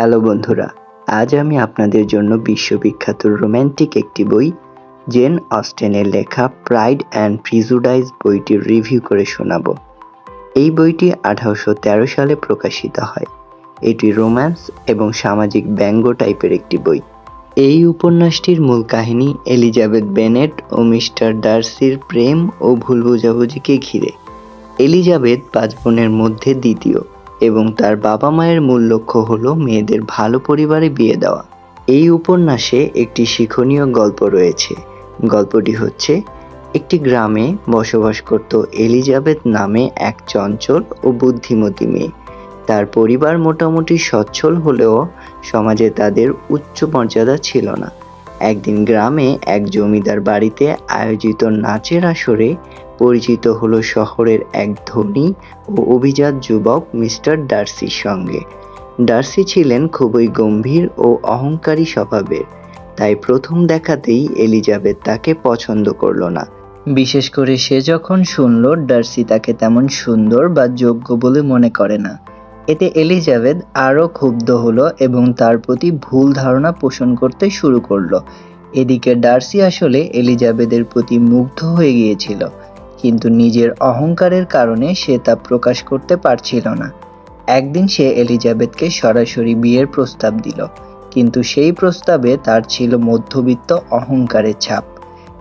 Hello বন্ধুরা, আজ আমি আপনাদের জন্য বিশ্ববিখ্যাত রোম্যান্টিক একটি বই, জেন অস্টেনের লেখা প্রাইড অ্যান্ড প্রিজুডাইজ বইটির রিভিউ করে শোনাবো। এই বইটি আঠারোশো তেরো সালে প্রকাশিত হয়। এটি রোম্যান্স এবং সামাজিক ব্যঙ্গ টাইপের একটি বই। এই উপন্যাসটির মূল কাহিনী এলিজাবেথ বেনেট ও মিস্টার ডার্সির প্রেম ও ভুল বোঝাবুঝিকে ঘিরে। এলিজাবেথ পাঁচ বোনের মধ্যে দ্বিতীয়। এবং তার বাবা মায়ের মূল লক্ষ্য হলো মেয়েদের ভালো পরিবারে বিয়ে দেওয়া। এই উপন্যাসে একটি শিক্ষণীয় গল্প রয়েছে। গল্পটি হচ্ছে, একটি গ্রামে বসবাস করত এলিজাবেথ নামে এক চঞ্চল ও বুদ্ধিমতী মেয়ে। তার পরিবার মোটামুটি সচ্ছল হলেও সমাজে তাদের উচ্চ মর্যাদা ছিল না। একদিন গ্রামে এক জমিদার বাড়িতে আয়োজিত নাচের আসরে পরিচিত হলো শহরের এক ধনী ও অভিজাত যুবক মিস্টার ডার্সির সঙ্গে। ডার্সি ছিলেন খুবই গম্ভীর ও অহংকারী স্বভাবের, তাই প্রথম দেখাতেই এলিজাবেথ তাকে পছন্দ করল না। বিশেষ করে সে যখন শুনল ডার্সি তাকে তেমন সুন্দর বা যোগ্য বলে মনে করে না, এতে এলিজাবেথ আরও ক্ষুব্ধ হলো এবং তার প্রতি ভুল ধারণা পোষণ করতে শুরু করল। এদিকে ডার্সি আসলে এলিজাবেথের প্রতি মুগ্ধ হয়ে গিয়েছিল। কিন্তু নিজের অহংকারের কারণে সে তা প্রকাশ করতে পারছিল না। একদিন সে এলিজাবেথকে সরাসরি বিয়ের প্রস্তাব দিল, কিন্তু সেই প্রস্তাবে তার ছিল মধ্যবিত্ত অহংকারের ছাপ।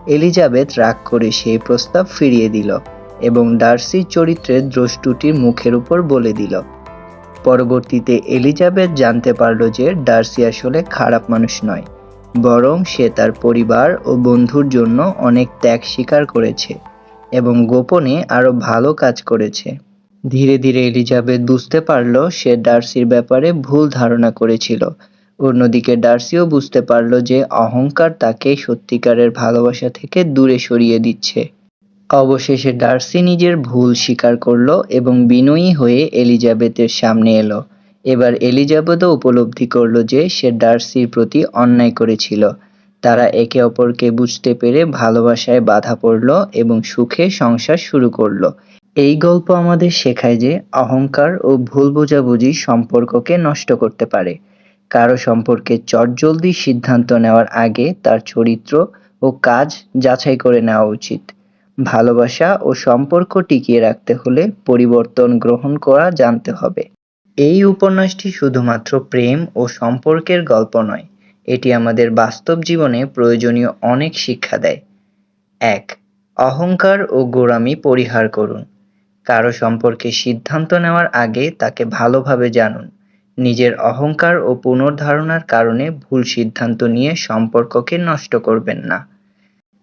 এলিজাবেথ রাগ করে সেই প্রস্তাব ফিরিয়ে দিল এবং ডার্সির চরিত্রের দ্রষ্টুটির মুখের উপর বলে দিল। পরবর্তীতে এলিজাবেথ জানতে পারল যে ডার্সি আসলে খারাপ মানুষ নয়, বরং সে তার পরিবার ও বন্ধুর জন্য অনেক ত্যাগ স্বীকার করেছে। এবং গোপনে আরও ভালো কাজ করেছে। ধীরে ধীরে এলিজাবেথ বুঝতে পারল সে ডার্সির ব্যাপারে ভুল ধারণা করেছিল। অন্যদিকে ডার্সিও বুঝতে পারল যে অহংকার তাকে সত্যিকারের ভালোবাসা থেকে দূরে সরিয়ে দিচ্ছে। অবশেষে ডার্সি নিজের ভুল স্বীকার করল এবং বিনয়ী হয়ে এলিজাবেথের সামনে এলো। এবার এলিজাবেথও উপলব্ধি করল যে সে ডার্সির প্রতি অন্যায় করেছিল। তারা একে অপরকে বুঝতে পেরে ভালোবাসায় বাধা পড়ল এবং সুখে সংসার শুরু করল। এই গল্প আমাদের শেখায় যে অহংকার ও ভুল বোঝাবুঝি সম্পর্ককে নষ্ট করতে পারে। কারও সম্পর্কে চটজলদি সিদ্ধান্ত নেওয়ার আগে তার চরিত্র ও কাজ যাচাই করে নেওয়া উচিত। ভালোবাসা ও সম্পর্ক টিকিয়ে রাখতে হলে পরিবর্তন গ্রহণ করা জানতে হবে। এই উপন্যাসটি শুধুমাত্র প্রেম ও সম্পর্কের গল্প নয় এটি আমাদের বাস্তব জীবনে প্রয়োজনীয় অনেক শিক্ষা দেয়। এক, অহংকার ও গোড়ামি পরিহার করুন। কারও সম্পর্কে সিদ্ধান্ত নেওয়ার আগে তাকে ভালোভাবে জানুন। নিজের অহংকার ও পুনর্ধারণার কারণে ভুল সিদ্ধান্ত নিয়ে সম্পর্ককে নষ্ট করবেন না।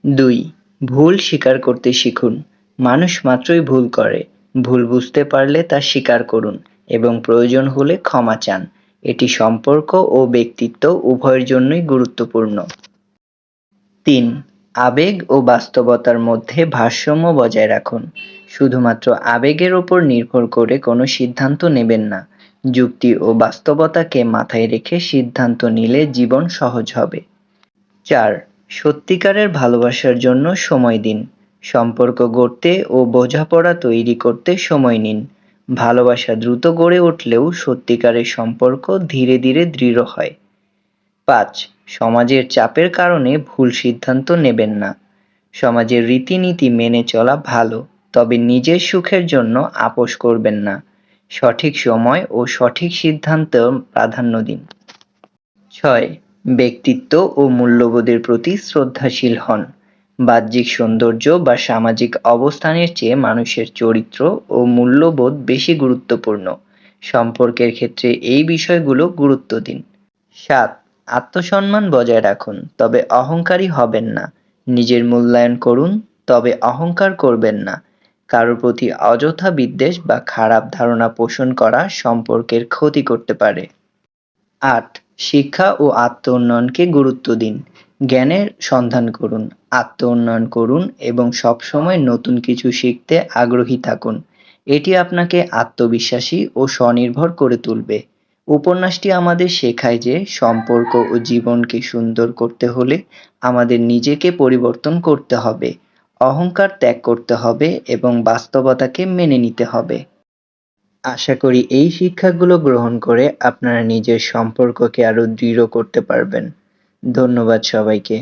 দুই, ভুল স্বীকার করতে শিখুন। মানুষ মাত্রই ভুল করে। ভুল বুঝতে পারলে তা স্বীকার করুন এবং প্রয়োজন হলে ক্ষমা চান। এটি সম্পর্ক ও ব্যক্তিত্ব উভয়ের জন্যই গুরুত্বপূর্ণ। তিন, আবেগ ও বাস্তবতার মধ্যে ভারসাম্য বজায় রাখুন। শুধুমাত্র আবেগের ওপর নির্ভর করে কোনো সিদ্ধান্ত নেবেন না। যুক্তি ও বাস্তবতাকে মাথায় রেখে সিদ্ধান্ত নিলে জীবন সহজ হবে। চার, সত্যিকারের ভালোবাসার জন্য সময় দিন। সম্পর্ক গড়তে ও বোঝাপড়া তৈরি করতে সময় নিন। ভালোবাসা দ্রুত গড়ে উঠলেও সত্যিকারের সম্পর্ক ধীরে ধীরে দৃঢ় হয়। পাঁচ, সমাজের চাপের কারণে ভুল সিদ্ধান্ত নেবেন না। সমাজের রীতিনীতি মেনে চলা ভালো, তবে নিজের সুখের জন্য আপোষ করবেন না। সঠিক সময় ও সঠিক সিদ্ধান্ত প্রাধান্য দিন। ছয়, ব্যক্তিত্ব ও মূল্যবোধের প্রতি শ্রদ্ধাশীল হন। বাহ্যিক সৌন্দর্য বা সামাজিক অবস্থানের চেয়ে মানুষের চরিত্র ও মূল্যবোধ বেশি গুরুত্বপূর্ণ। সম্পর্কের ক্ষেত্রে এই বিষয়গুলো গুরুত্ব দিন সাত, আত্মসম্মান বজায় রাখুন, তবে অহংকারী হবেন না। নিজের মূল্যায়ন করুন, তবে অহংকার করবেন না। কারোর প্রতি অযথা বিদ্বেষ বা খারাপ ধারণা পোষণ করা সম্পর্কের ক্ষতি করতে পারে। আট, শিক্ষা ও আত্ম উন্নয়নকে গুরুত্ব দিন। জ্ঞানের সন্ধান করুন আত্ম উন্নয়ন করুন এবং সবসময় নতুন কিছু শিখতে আগ্রহী থাকুন। এটি আপনাকে আত্মবিশ্বাসী ও স্বনির্ভর করে তুলবে। উপন্যাসটি আমাদের শেখায় যে সম্পর্ক ও জীবনকে সুন্দর করতে হলে আমাদের নিজেকে পরিবর্তন করতে হবে, অহংকার ত্যাগ করতে হবে এবং বাস্তবতাকে মেনে নিতে হবে। আশা করি এই শিক্ষাগুলো গ্রহণ করে আপনারা নিজের সম্পর্ককে আরও দৃঢ় করতে পারবেন। ধন্যবাদ সবাইকে